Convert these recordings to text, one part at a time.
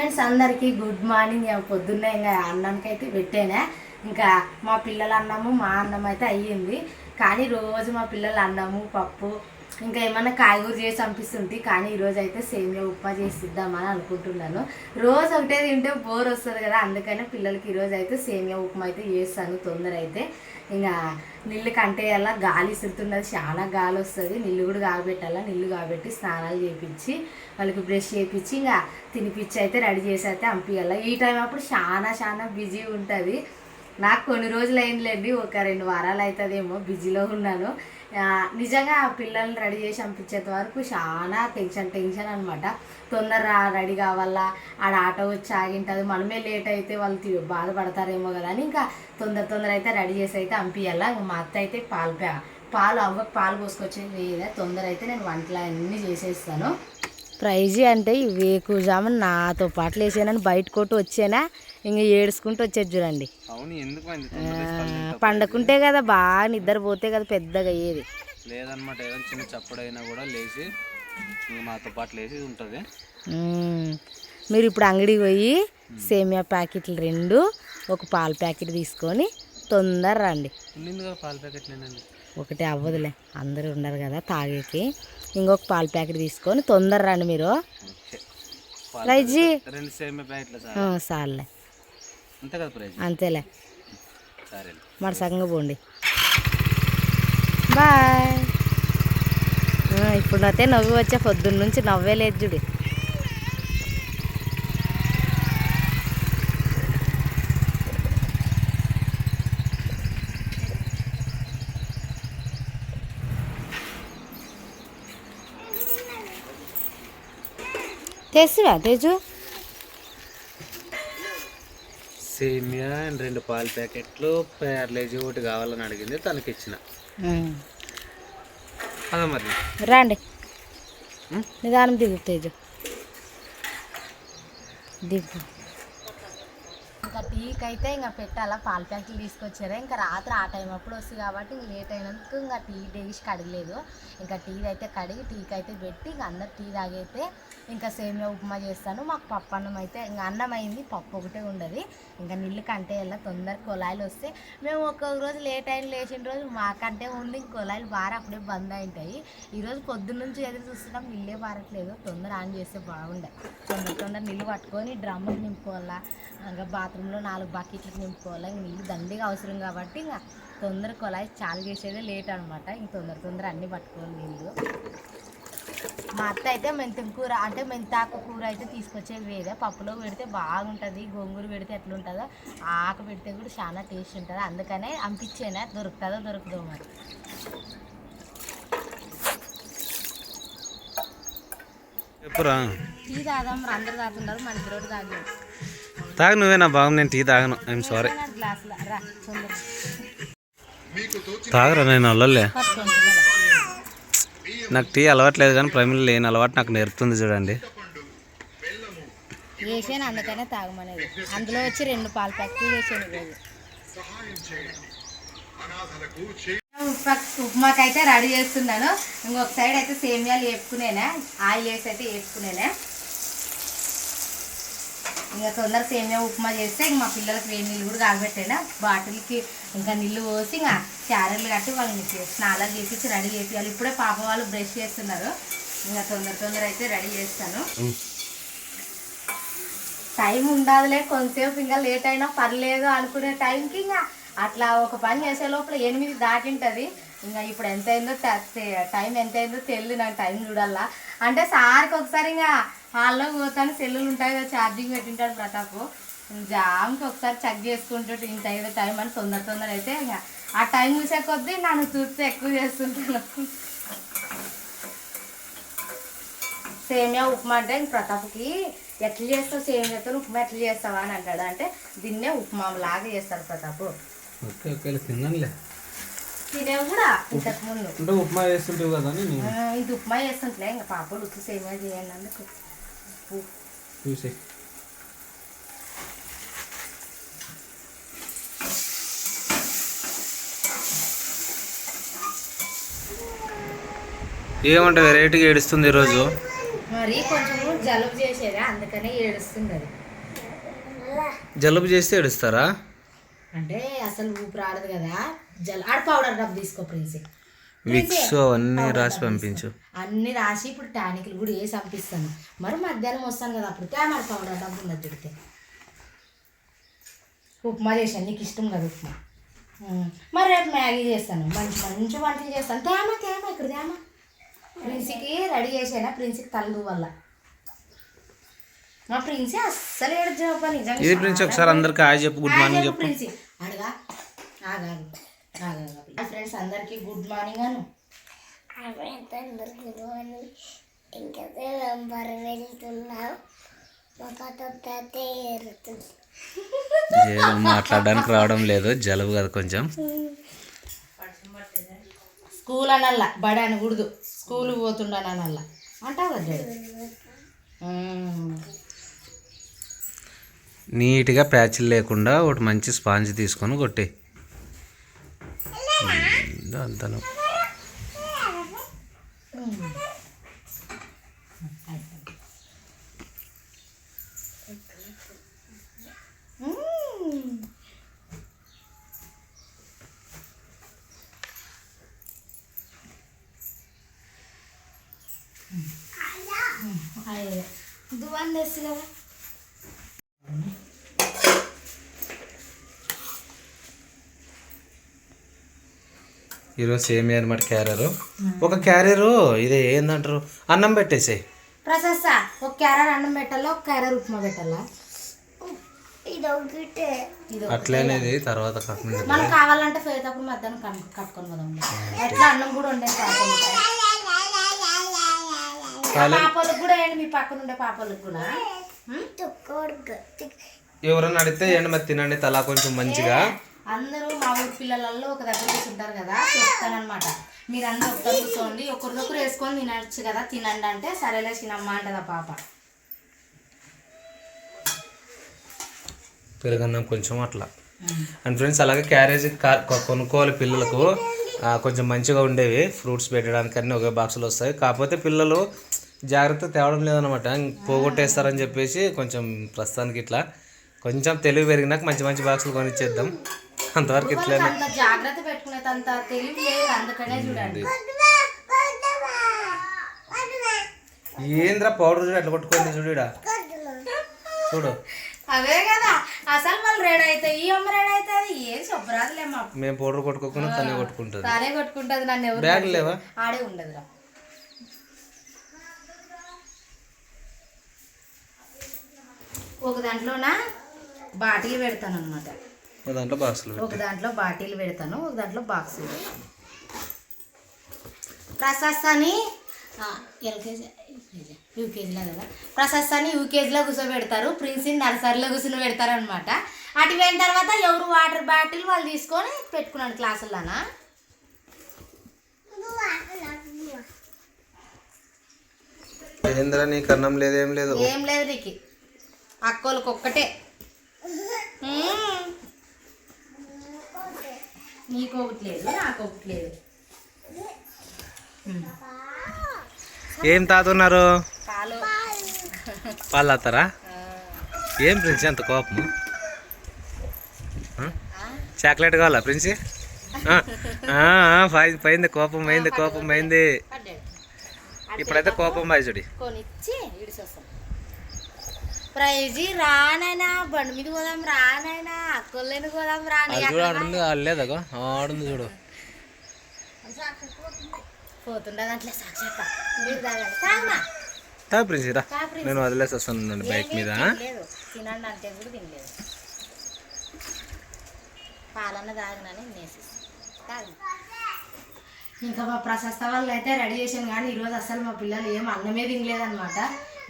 Friends అందరికీ good morning. పొద్దున్నే ఇంకా అన్నానికి అయితే పెట్టానే. ఇంకా మా పిల్లల అన్నము మా అన్నం అయితే అయ్యింది. కానీ రోజు మా పిల్లల అన్నము పప్పు ఇంకా ఏమన్నా కాయగూర చేసి పంపిస్తుంటే కానీ ఈరోజు అయితే సేమియా ఉప్మా చేసి ఇద్దామని అనుకుంటున్నాను. రోజు ఒకటే తింటే బోర్ వస్తుంది కదా అందుకనే పిల్లలకి ఈరోజు అయితే సేమియా ఉప్మా అయితే చేస్తాను తొందర అయితే ఇంకా నీళ్ళు కంటే అలా గాలి ఇస్తున్నది చాలా గాలి వస్తుంది. నీళ్ళు కూడా కాబెట్టాలా నీళ్ళు కాబట్టి స్నానాలు చేపించి వాళ్ళకి బ్రష్ చేపించి ఇంకా తినిపించి అయితే రెడీ చేసి అయితే పంపించాలి ఈ టైం అప్పుడు చాలా చాలా బిజీ ఉంటుంది. నాకు కొన్ని రోజులు అయిందిలేండి ఒక రెండు వారాలు అవుతుందేమో బిజీలో ఉన్నాను. నిజంగా ఆ పిల్లల్ని రెడీ చేసి పంపించేంత వరకు చాలా టెన్షన్ టెన్షన్ అనమాట తొందర రెడీ కావాలా? ఆడ ఆటో వచ్చి ఆగింటుంది. మనమే లేట్ అయితే వాళ్ళు బాధపడతారేమో కదా అని ఇంకా తొందర తొందర అయితే రెడీ చేసి అయితే పంపించాలా ఇంకా మా అత్త అయితే పాలు పాలు అవ్వకు పాలు పోసుకొచ్చేది లేదా? తొందర అయితే నేను వంటలు అన్నీ చేసేస్తాను. ప్రైజీ అంటే ఈ వేకుజామున నాతో పాటు లేచానని బయట కొట్టు వచ్చానా? ఇంకా ఏడుచుకుంటూ వచ్చేది చూడండి. పండకుంటే కదా బాగా నిద్రపోతే కదా పెద్దగా అయ్యేది. లేదనమాట ఏదైనా చిన్న చప్పుడైనా కూడా లేచి మాతో పాటు లేచి ఉంటుంది. మీరు ఇప్పుడు అంగడికి పోయి సేమియా ప్యాకెట్లు రెండు ఒక పాల ప్యాకెట్ తీసుకొని తొందర రండి. పాల ప్యాకెట్ ఒకటి అవ్వదులే అందరూ ఉండరు కదా తాగేకి. ఇంకొక పాల ప్యాకెట్ తీసుకొని తొందర రండి మీరు. ప్రైజీ? సార్లే. అంతేలే మరి సగంగా పోండి. బాయ్. ఇప్పుడు అయితే నవ్వు వచ్చే పొద్దున్న నుంచి నవ్వే లేదు చూడు. తెసివా తేజు. సేమియా రెండు పాల ప్యాకెట్లు ప్యార్లేజీ ఒకటి కావాలని అడిగింది తనకి ఇచ్చిన. అదే మరి. రండి? నిదానం దిగు తేజు. దిగు. ఇంకా టీకి అయితే ఇంకా పెట్టాలా? పాల ప్యాకెట్లు తీసుకొచ్చారా? ఇంకా రాత్రి ఆ టైం అప్పుడు వస్తుంది కాబట్టి ఇంక లేట్ అయినందుకు ఇంకా టీ డేసి కడగలేదు. ఇంకా టీ అయితే కడిగి టీకి అయితే పెట్టి ఇంకా అందరు టీ తాగైతే ఇంకా సేమియా ఉప్మా చేస్తాను. మాకు పప్పు అన్నం అయితే ఇంకా అన్నం అయింది పప్పు ఒకటే ఉండదు. ఇంకా నీళ్ళు కంటే వెళ్ళా తొందర కొలాయిలు వస్తే మేము ఒక్కొక్క రోజు లేట్ అయిన లేచిన రోజు మాకంటే ముందు ఇంక కొలాయిలు బాగా అప్పుడే బంద్ అయింటాయి. ఈరోజు పొద్దున్న నుంచి ఎదురు చూస్తున్నాం నీళ్ళే పారట్లేదు తొందర ఆన్ చేస్తే బాగుండే. తొందర తొందర నీళ్ళు పట్టుకొని డ్రమ్ములు నింపుకోవాలా. ఇంకా బాత్రూంలో నాలుగు బకెట్లకు నింపుకోవాలా. ఇంక నీళ్ళు దండిగా అవసరం కాబట్టి ఇంకా తొందర కొలాయి చాలు చేసేదే లేట్ అనమాట ఇంక తొందర తొందర అన్నీ పట్టుకోవాలి నీళ్ళు. మా అత్త అయితే మెంతం కూర అంటే మెంతాకు కూర అయితే తీసుకొచ్చేది వేరే. పప్పులో పెడితే బాగుంటుంది గోంగూర పెడితే ఎట్లుంటుందో ఆకు పెడితే కూడా చాలా టేస్ట్ ఉంటుంది. అందుకనే అంపించేనా దొరుకుతుందో దొరుకుతుందో మరి. చెప్పురా. టీ తాగాం మరి అందరు తాగుతున్నారు మన ఇద్దరు తాగలేదు తాగు నువ్వే నా భాగం నేను టీ తాగను. ఐఎమ్ సారీ తాగరా నేను అల్లలే. నాకు టీ అలవాట్లేదు కానీ ప్రైమరీ లేని అలవాటు నాకు నేర్పుతుంది చూడండి. వేసాను అందుకనే తాగమనేది. అందులో వచ్చి రెండు పాల ప్యాకెట్లు వేసాను ఈరోజు. ఉప్మాకి అయితే రెడీ చేస్తున్నాను. ఇంకొక సైడ్ అయితే సేమియాలు వేపుకునేనా? ఆయిల్ వేసి అయితే వేపుకునేనా? ఇంకా తొందర సేమియా ఉప్మా చేస్తే ఇంక మా పిల్లలకి వేడి నీళ్ళు కూడా కాగబెట్టాను? బాటిల్కి ఇంకా నీళ్ళు పోసి ఇంకా క్యారెట్లు కట్టి వాళ్ళని స్నానాలు చేపించి రెడీ చేసేయాలి ఇప్పుడే పాప వాళ్ళు బ్రష్ చేస్తున్నారు. ఇంకా తొందర తొందర అయితే రెడీ చేస్తాను. టైం ఉండదులే కొంతసేపు ఇంకా లేట్ అయినా పర్లేదు అనుకునే టైంకి ఇంకా అట్లా ఒక పని చేసే లోపల ఎనిమిది దాటింటది. ఇంకా ఇప్పుడు ఎంత అయిందో టైం ఎంత అయిందో తెలియదు నాకు టైం చూడాలా. అంటే సార్కి ఒకసారి ఇంకా హాల్లో పోతాను సెల్లులు ఉంటాయి కదా ఛార్జింగ్ పెట్టింటాడు ప్రతాప్. జామ్కి ఒకసారి చెక్ చేసుకుంటాడు ఇంత అయ్యేదో టైం అని తొందర తొందర అయితే ఇంకా ఆ టైం చూసే కొద్దీ నన్ను చూస్తే ఎక్కువ చేస్తుంటాను సేమియా ఉప్మా అంటే ఇంక ప్రతాప్కి ఎట్లా చేస్తావు సేమియాతో ఉప్మా ఎట్లా చేస్తావా అని అంటాడు. అంటే దీన్నే ఉప్మా లాగా చేస్తారు ప్రతాప్. Okay okay తిన్నానులే. తినేవి కూడా ఇంతకు ముందు. అంటే ఉప్మా చేస్తుంటావు కదా ఇది ఉప్మా చేస్తుంటలే ఇంకా పాపలు ఉప్పు సేమియా చేయండి అందుకు. చూసే. ఏమంటే వెరైటీగా ఏడుస్తుంది ఈరోజు? మరి కొంచెము జలుబు చేసేదా అందుకనే ఏడుస్తుంది అది. జలుబు చేస్తే ఏడుస్తారా? అంటే అసలు ఊపిరి ఆడదు కదా. జల్ ఆడ పౌడర్ డబ్బు తీసుకో ప్రిన్సీ. విక్స్ రాసి పంపించు. అన్ని రాసి ఇప్పుడు టానిక్లు కూడా వేసి పంపిస్తాను. మరి మధ్యాహ్నం వస్తాను కదా అప్పుడు తేమర పౌడర్ డబ్బు ఉన్నది తిడితే? ఉప్మా చేశాను నీకు ఇష్టం కదా ఉప్మా. మరి రేపు మ్యాగీ చేస్తాను. మంచి మంచి వంటలు చేస్తాను. తేమ తేమ ఇక్కడ తేమ. ప్రిన్సీకి రెడీ చేసానా? ప్రిన్సీకి తలదు వల్ల. మా ప్రిన్సీ అస్సలు ఏడు జవాబు నిజంగా ఇది ప్రిన్స్ ఒకసారి అందరికి హాయ్ చెప్పు గుడ్ మార్నింగ్ చెప్పు ప్రిన్సీ. అడగా. ఆగాగు. ఆగాగా ఫ్రెండ్స్ అందరికీ గుడ్ మార్నింగ్ అను. ఇంకా వెళ్తున్నావు పాత ఏరుతుంది. ఏదో మాట్లాడడానికి రావడం లేదు జలుబు కదా కొంచెం. స్కూల్ అనల్లా బడి అనకూడదు. స్కూల్ పోతుండని అనల్లా. అంటావు కదా. నీట్గా ప్యాచ్లు లేకుండా ఒకటి మంచి స్పాంజ్ తీసుకొని కొట్టే అంతను మ్మ్. అయ్యో కదా ఈరోజు సేమియా అనమాట క్యారియరు ఒక క్యారియరు ఇదే ఏందంటారు? అన్నం పెట్టేసాయి. ప్రశస్త ఒక క్యారెట్ అన్నం పెట్టాలా ఒక క్యారెట్ ఉప్మా పెట్టాలా? ఇది ఒకటే. ఇది అట్లనేది తర్వాత కాకుండా మనం కావాలంటే పోయేటప్పుడు మధ్యాహ్నం కను కట్టుకొని పోదాం. ఎట్లా అన్నం కూడా ఉండే పాపలు పాపలకు కూడా ఏంటి మీ పక్కన ఉండే పాపలకు కూడా. ఎవరన్నా అడిగితే ఏంటి మరి తినండి తలా కొంచెం మంచిగా. అందరూ మా ఊరి పిల్లలలో ఒక దగ్గర కూర్చుంటారు కదా చెప్తానమాట మీరు అందరూ ఒక్కరు కూర్చోండి ఒకరిదొకరు వేసుకొని తినచ్చు కదా తినండి అంటే సరేలే తినమ్మా అంటది పాప. పెరుగన్నం కొంచెం అట్లా. అండ్ ఫ్రెండ్స్ అలాగే క్యారేజ్ కొనుక్కోవాలి పిల్లలకు కొంచెం మంచిగా ఉండేవి ఫ్రూట్స్ పెట్టడానికి అన్నీ ఒకే బాక్సులు వస్తాయి. కాకపోతే పిల్లలు జాగ్రత్త తేవడం లేదనమాట పోగొట్టేస్తారని చెప్పేసి కొంచెం ప్రస్తుతానికి ఇట్లా. కొంచెం తెలివి పెరిగినాక మంచి మంచి బాక్సులు కొనిచ్చేద్దాం. అంతవరకు ఇట్లనే అంత జాగ్రత్త పెట్టుకునేది అంత తెలివి లేదు అందుకనే చూడండి. ఏంద్రా పౌడర్ చూడు అట్లా కొట్టుకుంది చూడు. చూడు. అవే కదా అసలు వాళ్ళు రెడీ అవుతాయి ఈ అమ్మ రెడీ అవుతుంది ఏం శుభ్రాదులే మా మేము పౌడర్ కొట్టుకోకుండా తనే కొట్టుకుంటుంది. తానే కొట్టుకుంటది నన్ను ఎవరు బ్యాగ్ లేవా? ఆడే ఉండదురా. ఒక దాంట్లోన? బాటిల్ పెడతాను అనమాట ఓ దాంట్లో బాక్సులు ఒక దాంట్లో బాటిల్ పెడతాను ఒక దాంట్లో బాక్స్ ప్రశస్తాని ఎల్కేజీ యూకేజీలో కదా. ప్రశస్తాని యూకేజీలో కూర్చోబెడతారు ప్రిన్సిని నర్సరీలో కూర్చుని పెడతారు అనమాట అటు పోయిన తర్వాత ఎవరు వాటర్ బాటిల్ వాళ్ళు తీసుకొని పెట్టుకున్నాను క్లాసుల్లోనా ఏంద్రా నీకు అన్నం లేదేం లేదు. ఏం లేదు నీకు. అక్కోళ్ళకి ఒక్కటే. నీకు ఒకటి లేదు నాకు ఒకటి లేదు మ్మ్. ఏం తాతున్నారు పాలు. పాలు తాతారా? ఏం ప్రిన్సి అంత కోపము ఆ? చాక్లెట్ కావాలా ప్రిన్సి పోయింది కోపం పోయింది కోపం పోయింది. ఇప్పుడైతే కోపం బాయ్చుడి కొనిచ్చి ఇడిసొస్తాం. ప్రైజీ రానైనా బండి మీద పోదాం రానైనా అక్కోళ్ళని పోదాం రాని చూడు ఆడుంది చూడు. పోతుండదు అట్లే సాక్షాత్త మీరు తాగండి తా ప్రిన్సి రా. నేను వదిలేసి వస్తాను బైక్ మీద లేదు తినండి అంటే కూడా తినలేదు. పాలన్న తాగినని నేసి తాగు. ఇంకా మా ప్రశస్త వాళ్ళు అయితే రెడీ చేసాను కానీ ఈరోజు అసలు మా పిల్లలు ఏం అన్నమే తినలేదన్నమాట.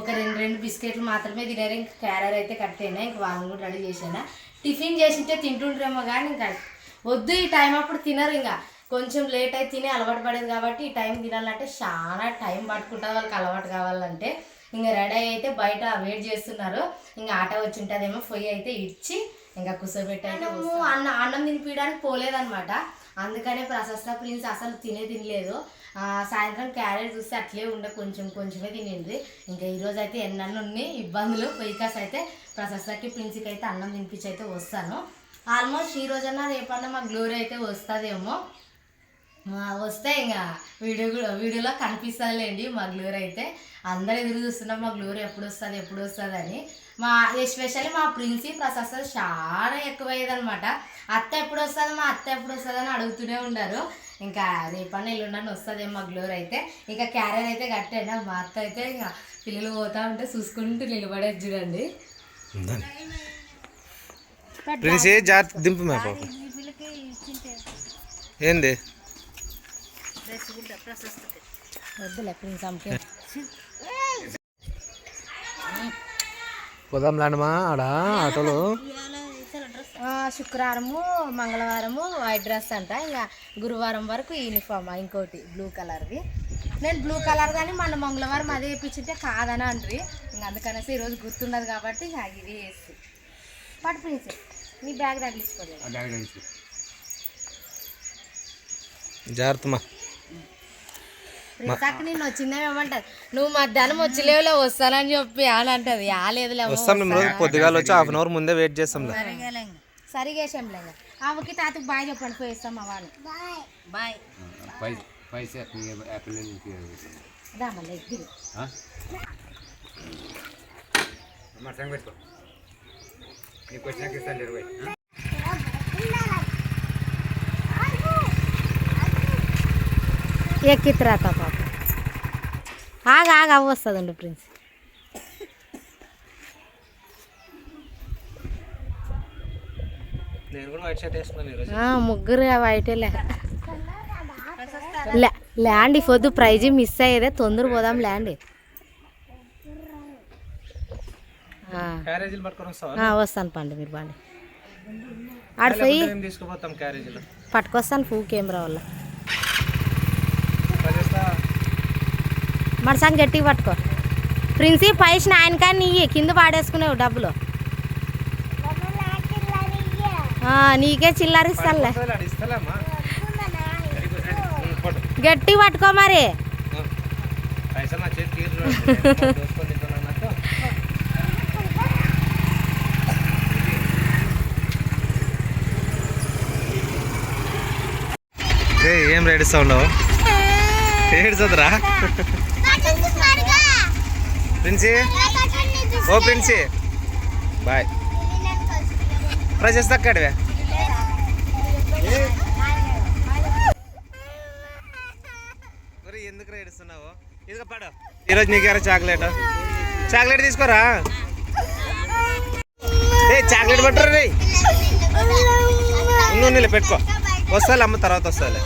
ఒక రెండు రెండు బిస్కెట్లు మాత్రమే తినారు. ఇంకా క్యారర్ అయితే కట్టేనా? ఇంక వాళ్ళని కూడా రెడీ చేసాను? టిఫిన్ చేసింటే తింటుండ్రేమో కానీ ఇంకా వద్దు ఈ టైం అప్పుడు తినరు ఇంకా. కొంచెం లేట్ అయితే తినే అలవాటు పడేది కాబట్టి ఈ టైం తినాలంటే చాలా టైం పట్టుకుంటుంది వాళ్ళకి అలవాటు కావాలంటే. ఇంకా రెడీ అయితే బయట వెయిట్ చేస్తున్నారు. ఇంకా ఆట వచ్చి ఉంటుందేమో పొయ్యి అయితే ఇచ్చి ఇంకా అయితే అన్న అన్నం తినిపించడానికి పోలేదన్నమాట. అందుకనే ప్రశస్త ప్రిన్స్ అసలు తినే తినలేదు. సాయంత్రం క్యారెట్ చూస్తే అట్లే ఉండే కొంచెం కొంచెమే తినింది ఇంకా ఈరోజు అయితే ఎన్నెన్ని ఉన్నాయి? ఇబ్బందులు. పొయ్యికాస్ అయితే ప్రశస్తకి ప్రిన్సికి అయితే అన్నం తినిపించి అయితే వస్తాను. ఆల్మోస్ట్ ఈ రోజన్నా రేపన్నా మా గ్లోరీ అయితే వస్తుందేమో. వస్తే ఇంకా వీడియో కూడా వీడియోలో కనిపిస్తుందిలేండి మా గ్లోరీ అయితే. అందరు ఎదురు చూస్తున్నాం మా గ్లోరీ ఎప్పుడు వస్తుంది ఎప్పుడు వస్తుంది అని మా ఎస్పెషల్లీ మా ప్రిన్సి ప్రశస్త చాలా ఎక్కువయ్యేది అనమాట అత్త ఎప్పుడు వస్తుంది మా అత్త ఎప్పుడు వస్తుంది అని అడుగుతూనే ఉన్నారు ఇంకా రేపన్న ఎల్లుండని వస్తుందేమో మా గ్లోరీ అయితే. ఇంకా క్యారియర్ అయితే కట్టాను? మా అత్త అయితే ఇంకా పిల్లలు పోతా ఉంటే చూసుకుంటూ నిలబడేది చూడండి. ప్రిన్సీ జాగ్రత్త దింపు మా పాప. ఏంది? పోదాం లాండమా ఆడ ఆటోలో. శుక్రవారము మంగళవారము వైట్ డ్రెస్ అంట. ఇంకా గురువారం వరకు యూనిఫామ్ ఇంకోటి బ్లూ కలర్ది నేను బ్లూ కలర్ కానీ మన మంగళవారం అదే వేయించుంటే కాదని అంటారు ఇంకా అందుకనేసి ఈరోజు గుర్తుండదు కాబట్టి ఇంకా ఇది వేసి. పట్టు ప్రిన్స్ నీ బ్యాగ్ తగిలించుకోలేదు జాగ్రత్త మా ప్రిన్సాక్ నేను వచ్చిందేమేమంటది నువ్వు మధ్యాహ్నం వచ్చిలేవులే వస్తానని చెప్పి అని అంటది. ఆలేదులే వస్తాం పొద్దుగాల వచ్చి హాఫ్ అన్ అవర్ ముందే వెయిట్ చేస్తాంలే. సరిగా వేసాంలే ఇంకా ఆమెకి తాతకి బాయ్ చెప్పండి పోయి ఇస్తాం మా వాళ్ళు. బాయ్. బాయ్. దా మళ్ళీ ఎగ్గి ఎక్కిత్రాక పాప ఆగ ఆగ అవ్వ వస్తుందండి ప్రిన్స్. వైట్ ముగ్గురు లే. ల్యాండ్ పొద్దు ప్రైజ్ మిస్ అయ్యేదే తొందర పోదాం ల్యాండ్. వస్తాను పండి మీరు పండి. ఆడిపోయి పట్టుకొస్తాను ఫూ కెమెరా వల్ల. మడసాంగ్ గట్టిగా పట్టుకో. ప్రిన్సీ పైసిన ఆయన కానీ నీ కింద పాడేసుకునేవు డబ్బులు ఆ, నీకే చిల్లరిస్తానులే ఇస్తలేమ్మా గట్టి పట్టుకో మరి. ఏ, రేడిస్తా ఉండవు ఏడుస్తుందిరా? ప్రిన్సీ? ఓ ప్రిన్సీ. బాయ్. ప్రజెస్ అక్కడివే మరి ఎందుకు ఏడుస్తున్నావు? ఇదిగో పడు. ఈరోజు నీకేరా చాక్లెట్? చాక్లెట్ తీసుకోరా? ఏ చాక్లెట్ పట్టరా రే ఉండిలే పెట్టుకో. వస్తాలే అమ్మ తర్వాత వస్తాలే.